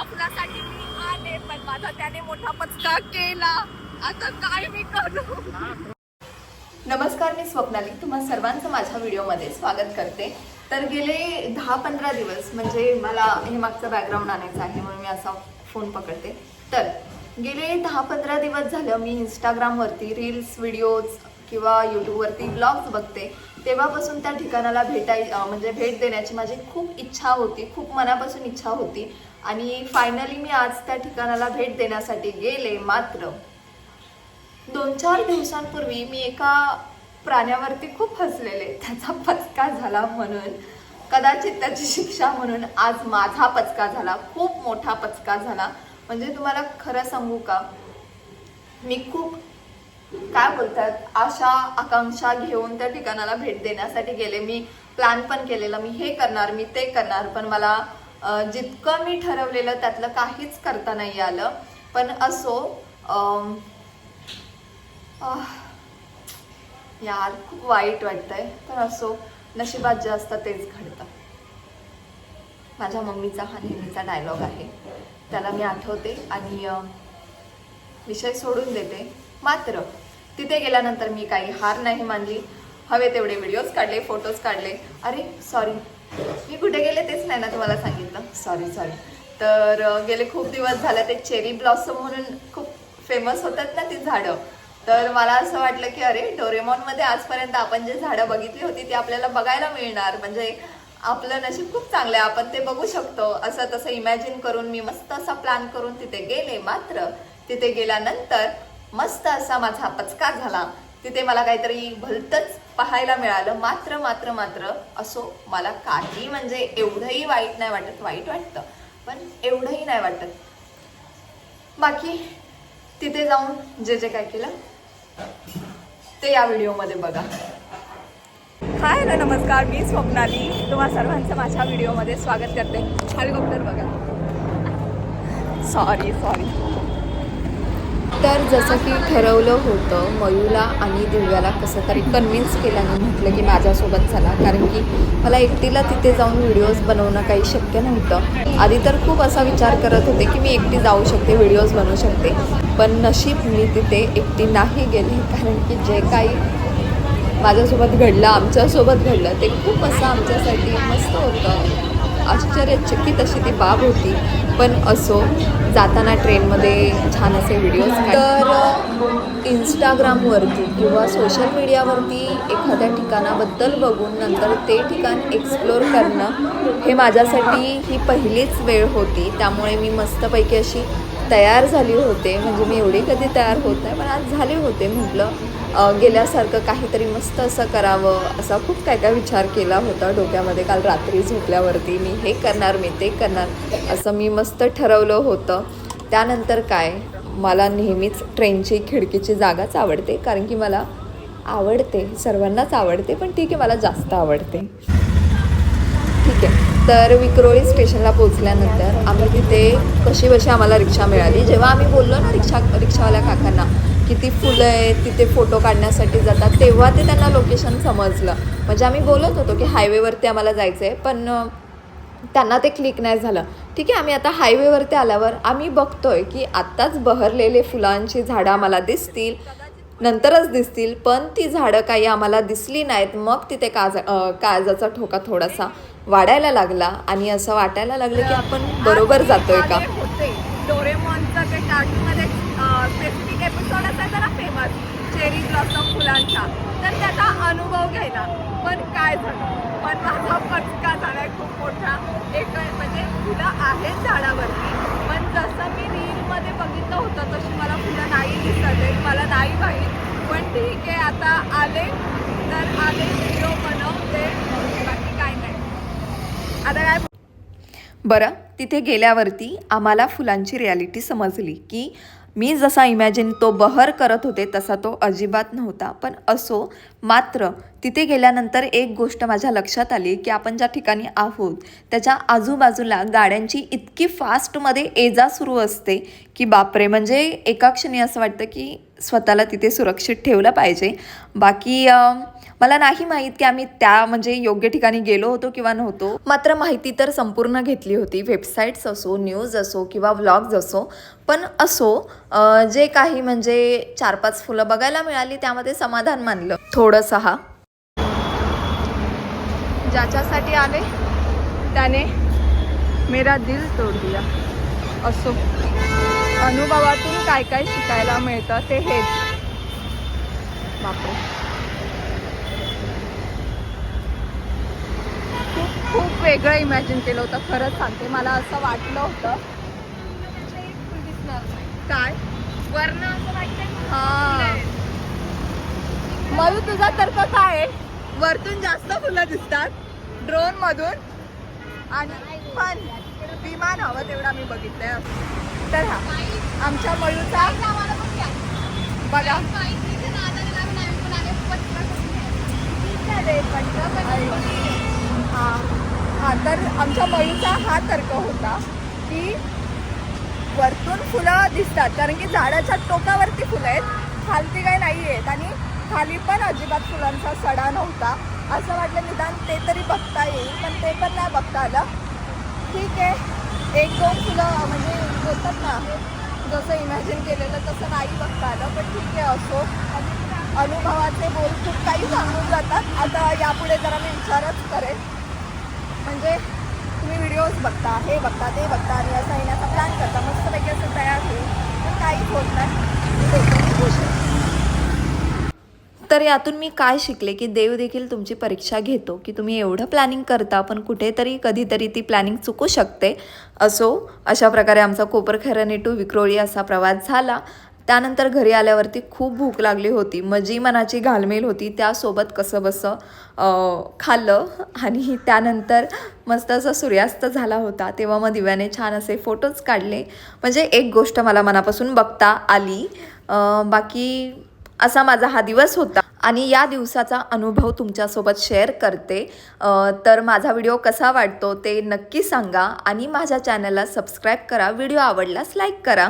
या फुलासाठी मी आले पण माझा त्याने मोठा पचका केला. आता काय मी करू? नमस्कार मी स्वप्नाली. तुम्हा सर्वांचं माझ्या व्हिडिओमध्ये स्वागत करते. तर गेले दहा पंधरा दिवस म्हणजे मला हे मागचं बॅकग्राऊंड आणायचं आहे म्हणून मी असा फोन पकडते. तर गेले दहा पंधरा दिवस झालं मी इंस्टाग्रामवरती रील्स व्हिडिओज किंवा यूट्यूबवरती ब्लॉग्स बघते. तेव्हापासून त्या ठिकाणाला भेटाय म्हणजे भेट देण्याची माझी खूप इच्छा होती खूप मनापासून इच्छा होती. आणि फायनली मी आज त्या ठिकाणाला भेट देण्यासाठी गेले मात्र. दोन चार दिवसांपूर्वी मी एका प्राण्यावरती खूप हसलेले. त्याचा पचका झाला म्हणून कदाचित त्याची शिक्षा म्हणून आज माझा पचका झाला खूप मोठा पचका झाला. म्हणजे तुम्हाला खरं सांगू का? मी खूप काय बोलतात? आशा आकांक्षा घेऊन त्या ठिकाणाला भेट देण्यासाठी गेले. मी प्लॅन पण केलेला. मी हे करणार मी ते करणार. पण मला जितकं मी ठरवलेलं त्यातलं काहीच करता नाही आलं. पण असो यार खूप वाईट वाटतंय. पण असो नशिबात जे असतं तेच घडतं. माझ्या मम्मीचा हा नेहमीचा डायलॉग आहे. त्याला मी आठवते आणि विषय सोडून देते. मात्र तिथे गेल्यानंतर मी काही हार नाही मानली. हवे तेवढे व्हिडिओज काढले फोटोज काढले. अरे सॉरी मी कुठे गेले तेच नाही ना तुम्हाला सांगितलं. सॉरी सॉरी तर गेले खूप दिवस झाले ते चेरी ब्लॉसम म्हणून खूप फेमस होतात ना ती झाडं. तर मला असं वाटलं की अरे डोरेमॉनमध्ये आजपर्यंत आपण जे झाडं बघितली होती ती आपल्याला बघायला मिळणार. म्हणजे आपलं नशीब खूप चांगलं आहे. आपण ते बघू शकतो. असं तसं इमॅजिन करून मी मस्त असा प्लॅन करून तिथे गेले मात्र. तिथे गेल्यानंतर मस्त असा माझा पचका झाला. तिथे मला काहीतरी भलतंच पाहायला मिळालं. मात्र मात्र मात्र असो मला काही म्हणजे एवढंही वाईट नाही वाटत. वाईट वाटतं पण एवढंही नाही वाटत. बाकी तिथे जाऊन जे जे काय केलं ते या व्हिडिओमध्ये बघा. हाय हॅलो नमस्कार. मी स्वप्नाली. तुम्हा सर्वांचं माझ्या व्हिडिओमध्ये स्वागत करते. हेलिकॉप्टर बघा. सॉरी सॉरी तर जसं की ठरवलं होतं मयूला आणि दिव्याला कसं तरी कन्व्हिन्स केल्याने म्हटलं की माझ्यासोबत चला. कारण की मला एकटीला तिथे जाऊन व्हिडिओज बनवणं काही शक्य नव्हतं. आधी तर खूप असा विचार करत होते की मी एकटी जाऊ शकते व्हिडिओज बनवू शकते. पण नशीब मी तिथे एकटी नाही गेले. कारण की जे काही माझ्यासोबत घडलं आमच्यासोबत घडलं ते खूप असं आमच्यासाठी मस्त होतं. आश्चर्यचकित अशी ती बाब होती. पण असो जाताना ट्रेनमध्ये छान असे व्हिडिओज तर इंस्टाग्रामवरती किंवा सोशल मीडियावरती एखाद्या ठिकाणाबद्दल बघून नंतर ते ठिकाण एक्सप्लोर करणं हे माझ्यासाठी ही पहिलीच वेळ होती. त्यामुळे मी मस्तपैकी अशी तयार झाली होते. म्हणजे मी एवढी कधी तयार होत नाही पण आज झाले होते म्हटलं. गेल्यासारखं काहीतरी मस्त असं करावं असा खूप काय काय विचार केला होता डोक्यामध्ये. काल रात्री झोपल्यावरती मी हे करणार मी ते करणार असं मी मस्त ठरवलं होतं. त्यानंतर काय? मला नेहमीच ट्रेनची खिडकीची जागाच आवडते कारण की मला आवडते सर्वांनाच आवडते पण ठीक आहे मला जास्त आवडते. ठीक आहे. तर विक्रोळी स्टेशनला पोहोचल्यानंतर आम्ही तिथे कशी बशी आम्हाला रिक्षा मिळाली. जेव्हा आम्ही बोललो ना रिक्षा रिक्षावाल्या काकांना किती फुलं आहेत तिथे फोटो काढण्यासाठी जातात. तेव्हा ते त्यांना लोकेशन समजलं. म्हणजे आम्ही बोलत होतो की हायवेवरती आम्हाला जायचं आहे पण त्यांना ते क्लिक नाही झालं. ठीक आहे आम्ही आता हायवेवरती आल्यावर आम्ही बघतोय की आत्ताच बहरलेले फुलांची झाडं आम्हाला दिसतील. नंतरच दिसतील पण ती झाडं काही आम्हाला दिसली नाहीत. मग तिथे काज काळजाचा ठोका थोडासा वाढायला लागला आणि असं वाटायला लागलं की आपण बरोबर जातोय का? डोरेमॉनचा ते कार्टूनमध्ये स्पेसिफिक एपिसोड चेरी ब्लॉसम फुलांचा. तर त्याचा अनुभव घ्यायला. पण काय झालं? पण माझा पचका झालाय खूप मोठा. एक म्हणजे फुलं आहेत झाडावरती. पण जसं मी रीलमध्ये बघितलं होतं तशी मला फुलं नाही दिसत आहेत. मला नाही माहीत. पण ठीक आहे आता आले. तर आले व्हिडिओ बनवते. बाकी काय नाही. आता काय बरं तिथे गेल्यावरती आम्हाला फुलांची रियालिटी समजली की मी जसा इमॅजिन तो बहर करत होते तसा तो अजिबात नव्हता. पण असो मात्र तिथे गेल्यानंतर एक गोष्ट माझ्या लक्षात आली की आपण ज्या ठिकाणी आहोत त्याच्या आजूबाजूला गाड्यांची इतकी फास्टमध्ये ये जा सुरू असते की बापरे म्हणजे एका क्षणी असं वाटतं की स्वतःला तिथे सुरक्षित ठेवलं पाहिजे. बाकी मला नाही माहीत की आम्ही त्या म्हणजे योग्य ठिकाणी गेलो होतो किंवा नव्हतो. मात्र माहिती तर संपूर्ण घेतली होती. वेबसाईट्स असो न्यूज असो किंवा व्लॉग्स असो पण असो जे काही म्हणजे चार पाच फुलं बघायला मिळाली त्यामध्ये समाधान मानलं. थोडंसं हा ज्याच्यासाठी आले त्याने मेरा दिल तोड दिया. असो. अनुभवातून काय काय शिकायला मिळतं ते हेच. बापरे. खूप खूप वेगळं इमॅजिन केलं होतं. खरंच सांगते मला असं वाटलं होतं. काय? वर्ण असं वाटतं हा. मधू तुझा तर्क काय आहे? वरतून जास्त फुलं दिसतात. ड्रोन मधून. आणि पण विमान हवं तेवढं आम्ही बघितलंय. तर हा आमच्या मयूचा बघा. हा. हा तर आमच्या मयूचा हा तर्क होता की वरतून फुलं दिसतात. कारण की झाडाच्या टोकावरती फुलं आहेत. खालती काही नाही आहेत आणि खाली पण अजिबात फुलांचा सडा नव्हता. असं वाटलं निदान ते तरी बघता येईल पण ते पण नाही बघता आलं. ठीक आहे. एक दोन फुलं म्हणजे बोलतात ना जसं इमॅजिन केलेलं तसं नाही बघता आलं पण ठीक आहे असो. अनुभवाचे बोल खूप काही सांगून जातात. आता यापुढे जरा मी विचारच करेन. म्हणजे तुम्ही व्हिडिओज बघता हे बघता ते बघता आणि असं येण्याचा प्लॅन करता. मस्तपैकी असं तयार होईल. पण काहीच होत नाही. होतं तर यातून मी काय शिकले की देव देखील तुमची परीक्षा घेतो की तुम्ही एवढं प्लॅनिंग करता पण कुठेतरी कधीतरी ती प्लॅनिंग चुकू शकते. असो अशा प्रकारे आमचा कोपरखैरणे टू विक्रोळी असा प्रवास झाला. त्यानंतर घरी आल्यावरती खूप भूक लागली होती. मग जी मनाची घालमेल होती. त्यासोबत कसं बसं खाल्लं आणि त्यानंतर मस्त असा सूर्यास्त झाला होता. तेव्हा मग दिव्याने छान असे फोटोज काढले. म्हणजे एक गोष्ट मला मनापासून बघता आली. बाकी असा माझा हा दिवस होता. आणि या दिवसाचा अनुभव तुमच्यासोबत शेअर करते. तर माझा व्हिडिओ कसा वाटतो ते नक्की सांगा. आणि माझ्या चॅनलला सबस्क्राईब करा. व्हिडिओ आवडल्यास लाईक करा.